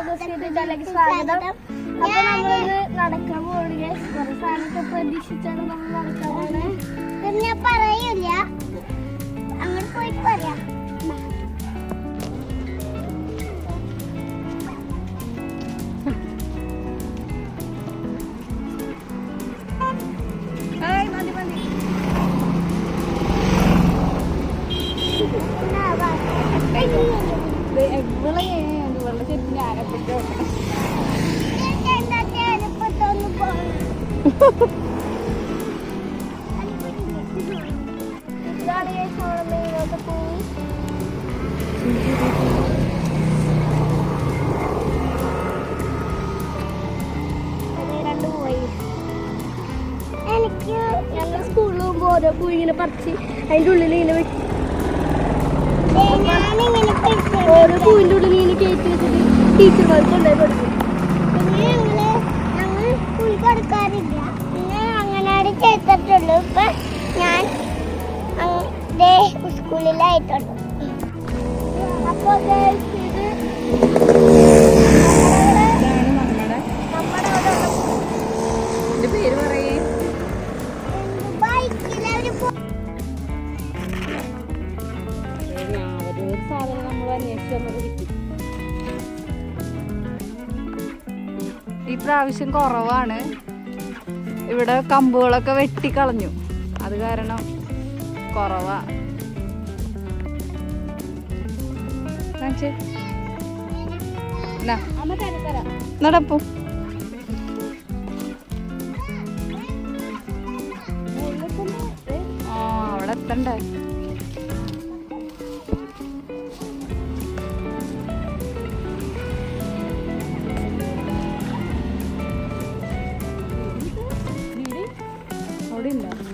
കുടുംബശ്രീയിലേക്ക് സ്വാഗതം അപ്പൊ നമ്മളിത് നടക്കാൻ പോകണേ കുറെ സാധനമൊക്കെ പ്രതീക്ഷിച്ചാണ് നമ്മൾ നടക്കാൻ പോണേ പിന്നെ പറയൂല. അങ്ങോട്ട് പോയിട്ട് പറയാം മതി മതി. ശരിക്കും പോയി എനിക്ക് ഞങ്ങൾ സ്കൂളിൽ പോകുമ്പോൾ ഓരോ പൂ ഇങ്ങനെ പറിച്ച് അതിന്റെ ഉള്ളിൽ ഇങ്ങനെ വെച്ച് ഓരോ പൂവിന്റെ ഉള്ളിൽ ഇങ്ങനെ കയറ്റി വെച്ചിട്ട് ടീച്ചർമാർക്ക് കൊണ്ടുപോയി പിന്നെ ഞങ്ങൾ ഞങ്ങൾ സ്കൂളിൽ കൊടുക്കാറില്ല പിന്നെ അങ്ങനാടി ചെയ്തിട്ടുള്ളൂ ഇപ്പൊ ഞാൻ ഒരു സാധനം നമ്മൾ അന്വേഷിച്ച് നമുക്ക് കിട്ടി. ഈ പ്രാവശ്യം കുറവാണ്. ഇവിടെ കമ്പുകളൊക്കെ വെട്ടിക്കളഞ്ഞു. അത് കാരണം കുറവാ. നടപ്പു. ആ അവിടെ എത്തണ്ടേ?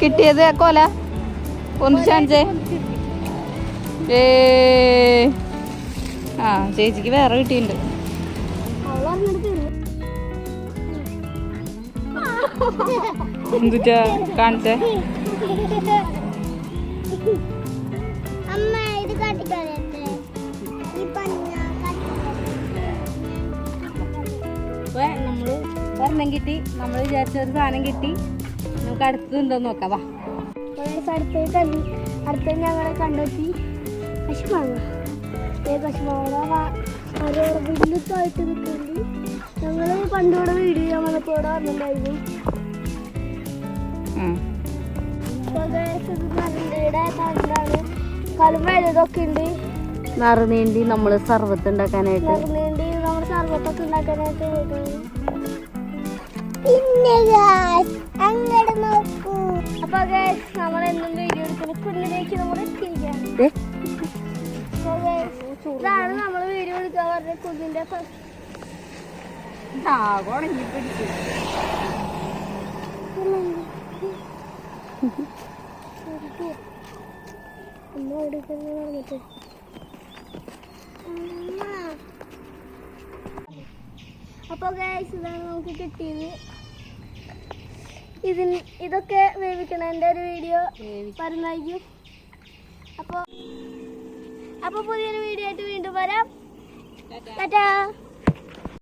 കിട്ടിയത് കൊല? ഒന്ന് ചാഞ്ചേ ഏ ആ ചേച്ചിക്ക് വേറെ കിട്ടിയിട്ടുണ്ട്. എന്തുറ്റാ കാണിച്ചേ? നമ്മൾ ഒരെണ്ണം കിട്ടി. നമ്മൾ വിചാരിച്ച ഒരു സാധനം കിട്ടി. നമുക്ക് അടുത്തുണ്ടോ നോക്കാം വാ. അടുത്തേക്ക് കണ്ടു അടുത്ത് ഞങ്ങളെ കണ്ടെത്തി. ഓരോ നിൽക്കുന്നുണ്ട്. ഞങ്ങൾ വീഡിയോ ചെയ്യാൻ വന്നപ്പോൾ ഇവിടെ വന്നിട്ടുണ്ടായിരുന്നു. തണ്ടാണ്. ഉണ്ട്? നറുനീണ്ടി നമ്മൾ സർവത്ത് ഉണ്ടാക്കാനായിട്ട്. നറുനീണ്ടി നമ്മുടെ സർവത്തൊക്കെ ഉണ്ടാക്കാനായിട്ട് അങ്ങോട്ട് നോക്കൂ. അപ്പൊ guys, നമ്മൾ എന്നും വീഡിയോ എടുക്കുന്ന. കുഞ്ഞിലേക്ക് നമ്മൾ എത്തിയിരിക്കുകയാണ്. ഇതാണ് നമ്മൾ വീഡിയോ എടുക്കാൻ പറഞ്ഞ പിടിച്ചു അമ്മ അവിടെ തന്നെ അപ്പോൾ ഗൈസ് ഇതാണ് നമുക്ക് കിട്ടിയത്. ഇതിന് ഇതൊക്കെ വേവിക്കണതിന്റെ ഒരു വീഡിയോ പറഞ്ഞായിരിക്കും അപ്പോൾ അപ്പോൾ പുതിയൊരു വീഡിയോ ആയിട്ട് വീണ്ടും വരാം. ടാറ്റാ.